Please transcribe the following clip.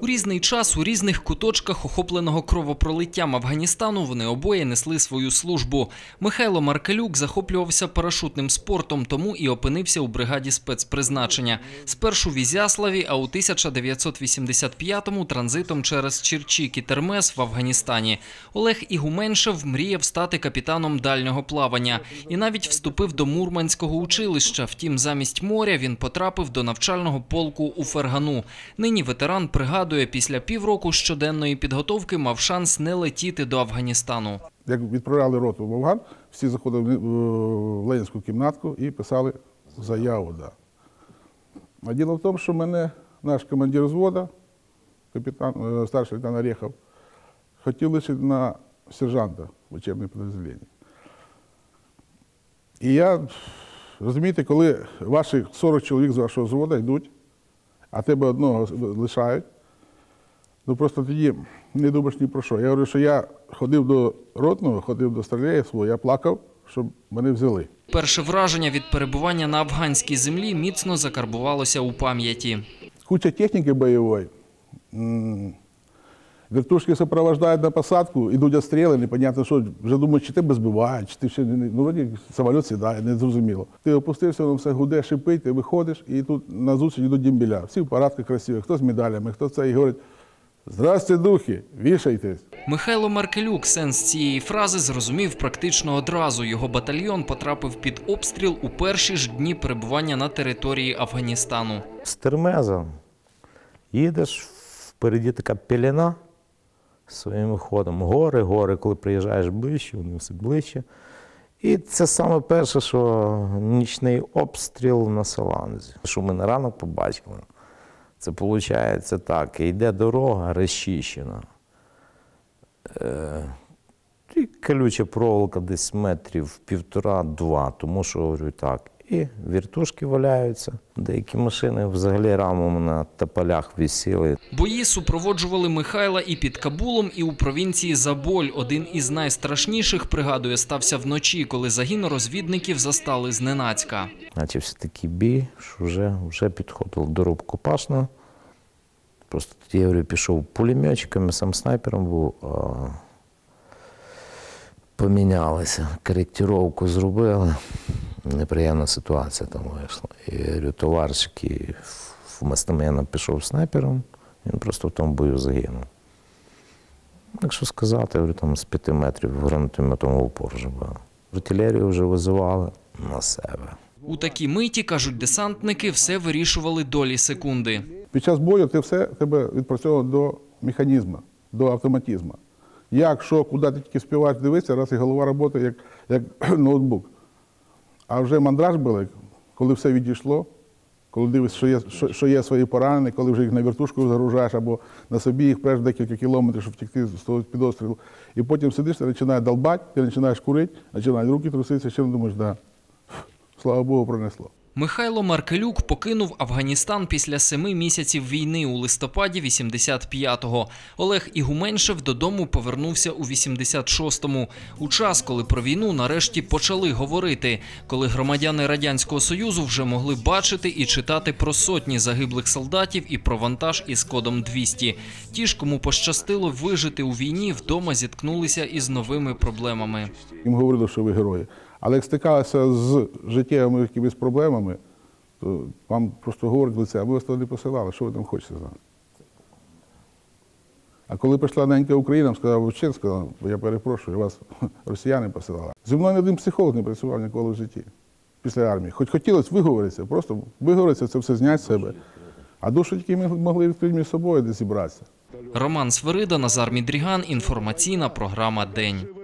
У різний час у різних куточках охопленого кровопролиттям Афганістану вони обоє несли свою службу. Михайло Маркелюк захоплювався парашутним спортом, тому і опинився у бригаді спецпризначення. Спершу в Ізяславі, а у 1985-му транзитом через Черчик і Термес в Афганістані. Олег Ігуменшев мріяв стати капітаном дальнього плавання і навіть вступив до Мурманського училища. Втім, замість моря він потрапив до навчального полку у Фергану. Нині ветеран пригадує, після півроку щоденної підготовки мав шанс не летіти до Афганістану. Як відправляли роту в Афган, всі заходили в Ленінську кімнатку і писали заяву. Да. А діло в тому, що мене наш командир взвода, капітан, е, старший лейтенант Орехов, хотів лишити на сержанта в учебне підрозділення. І я, розумієте, коли ваші 40 чоловік з вашого взводу йдуть, а тебе одного лишають, ну просто тоді не думаєш ні про що. Я говорю, що я ходив до ротного, ходив до стрілея свого, я плакав, щоб мене взяли. Перше враження від перебування на афганській землі міцно закарбувалося у пам'яті. Куча техніки бойової. Вертушки сопровождають на посадку, ідуть обстріли, непонятно що, вже думають, чи тебе збивають, чи ти ще не. Ну, вроді самоліт сідає, не зрозуміло. Ти опустився, воно все гуде, шипить, ти виходиш, і тут на зустріч йдуть дімбіля. Всі в парадках красиві, хто з медалями, хто це, і говорить, здрасте, духи, вішайтесь. Михайло Маркелюк сенс цієї фрази зрозумів практично одразу. Його батальйон потрапив під обстріл у перші ж дні перебування на території Афганістану. з термезом. Їдеш, впереді така пелена своїм ходом. Гори, гори, коли приїжджаєш ближче, вони все ближче. І це саме перше, що нічний обстріл на Саланзі. Що ми на ранок побачили. Це виходить так: йде дорога розчищена. Е, і колюча проволока десь метрів півтора-два, тому що говорю так. І віртушки валяються. Деякі машини взагалі рамом на тополях висіли. Бої супроводжували Михайла і під Кабулом, і у провінції Заболь. Один із найстрашніших, пригадує, стався вночі, коли загін розвідників застали зненацька. Почався такий бій, що вже, вже підходив до рубкопашного. Просто тоді я говорю, пішов пулеметчиком, сам снайпером був. А... Помінялися, коректировку зробили. Неприємна ситуація там вийшла. І я говорю, товариш, який пішов снайпером, він просто в тому бою загинув. Якщо сказати, я говорю, там з п'яти метрів гранатометом в упор вже було. Артилерію вже визивали на себе. У такі миті, кажуть десантники, все вирішували долі секунди. Під час бою ти все тебе відпрацьовує до механізму, до автоматизму. Як, що, куди ти тільки співаєш дивитися, раз і голова працює як, як ноутбук. А вже мандраж були, коли все відійшло, коли дивишся, що є, що, що є свої поранені, коли вже їх на вертушку загружаєш або на собі їх преш декілька кілометрів, щоб втекти з того підострілу. І потім сидиш, ти починає долбати, ти починаєш курити, починають руки труситися, ще не думаєш, да, слава Богу, пронесло. Михайло Маркелюк покинув Афганістан після семи місяців війни у листопаді 85-го. Олег Ігуменшев додому повернувся у 86-му. У час, коли про війну нарешті почали говорити, коли громадяни Радянського Союзу вже могли бачити і читати про сотні загиблих солдатів і про вантаж із кодом 200. Ті ж, кому пощастило вижити у війні, вдома зіткнулися із новими проблемами. Їм говорили, що ви герої. Але як стикалися з життєвими якимись проблемами, то вам просто говорять в лице, а ми вас туди не посилали, що ви там хочете знати. А коли прийшла ненька Україна, сказав Вовчин, сказав, я перепрошую, вас росіяни посилали. Зі мною один психолог не працював ніколи в житті після армії. Хоч хотілося виговоритися, просто виговоритися, це все зняти з себе. А душу тільки ми могли відкрити між собою десь зібратися. Роман Свирида, Назар Мідріган. Інформаційна програма День.